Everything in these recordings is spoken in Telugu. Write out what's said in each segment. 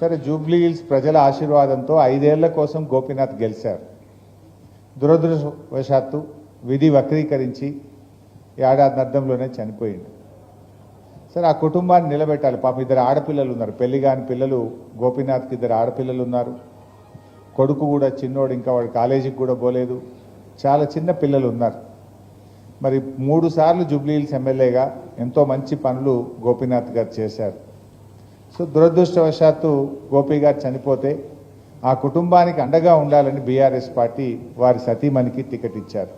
సరే జూబ్లీ హిల్స్ ప్రజల ఆశీర్వాదంతో ఐదేళ్ళ కోసం గోపీనాథ్ గెలిచారు. దురదృష్టవశాత్తు విధి వక్రీకరించి ఏడాది అర్థంలోనే చనిపోయింది సరే ఆ కుటుంబాన్ని నిలబెట్టాలి. పాపం ఇద్దరు ఆడపిల్లలు ఉన్నారు. పెళ్ళి కాని పిల్లలు గోపీనాథ్కి ఇద్దరు ఆడపిల్లలు ఉన్నారు. కొడుకు కూడా చిన్నోడు ఇంకా వాడు కాలేజీకి కూడా పోలేదు. చాలా చిన్న పిల్లలు ఉన్నారు. మరి మూడు సార్లు జూబ్లీహిల్స్ ఎమ్మెల్యేగా ఎంతో మంచి పనులు గోపీనాథ్ గారు చేశారు. సో దురదృష్టవశాత్తు గోపి గారు చనిపోతే ఆ కుటుంబానికి అండగా ఉండాలని బీఆర్ఎస్ పార్టీ వారి సతీమణికి టికెట్ ఇచ్చారు.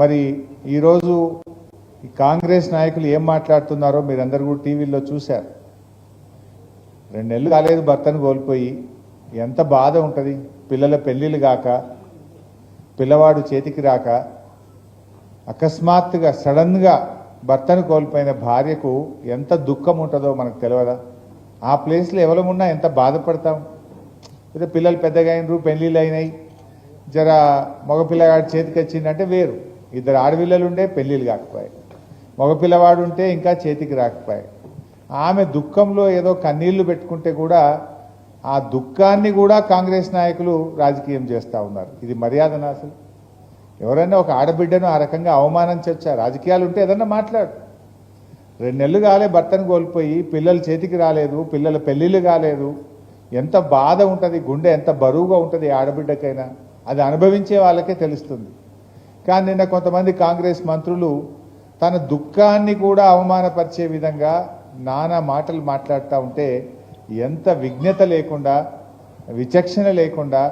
మరి ఈరోజు ఈ కాంగ్రెస్ నాయకులు ఏం మాట్లాడుతున్నారో మీరందరూ కూడా టీవీలో చూశారు. రెండు నెలలు కాలేదు భర్తను కోల్పోయి. ఎంత బాధ ఉంటుంది? పిల్లల పెళ్ళిళ్ళు కాక పిల్లవాడు చేతికి రాక అకస్మాత్తుగా సడన్గా భర్తను కోల్పోయిన భార్యకు ఎంత దుఃఖం ఉంటుందో మనకు తెలియదా ఆ ప్లేస్లో ఎవరమున్నా ఎంత బాధపడతాం? అయితే పిల్లలు పెద్దగా అయినరు పెళ్ళిళ్ళు అయినాయి. జర మగపిల్లగాడు చేతికి వచ్చిందంటే వేరు. ఇద్దరు ఆడపిల్లలు ఉండే పెళ్ళిళ్ళు కాకపోయాయి. మగపిల్లవాడు ఉంటే ఇంకా చేతికి రాకపోయాయి. ఆమె దుఃఖంలో ఏదో కన్నీళ్ళు పెట్టుకుంటే కూడా ఆ దుఃఖాన్ని కూడా కాంగ్రెస్ నాయకులు రాజకీయం చేస్తూ ఉన్నారు. ఇది మర్యాదనా అసలు? ఎవరైనా ఒక ఆడబిడ్డను ఆ రకంగా అవమానించవచ్చా రాజకీయాలు ఉంటే ఏదన్నా మాట్లాడు. రెండు నెలలు కాలే భర్తను కోల్పోయి పిల్లలు చేతికి రాలేదు పిల్లల పెళ్ళిళ్ళు కాలేదు. ఎంత బాధ ఉంటుంది గుండె ఎంత బరువుగా ఉంటుంది ఆడబిడ్డకైనా. అది అనుభవించే వాళ్ళకే తెలుస్తుంది. కానీ నిన్న కొంతమంది కాంగ్రెస్ మంత్రులు తన దుఃఖాన్ని కూడా అవమానపరిచే విధంగా నానా మాటలు మాట్లాడుతూ ఉంటే ఎంత విఘ్నత లేకుండా విచక్షణ లేకుండా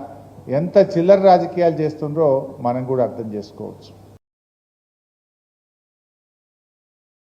ఎంత చిల్లర రాజకీయాలు చేస్తుండ్రో మనం కూడా అర్థం చేసుకోవచ్చు.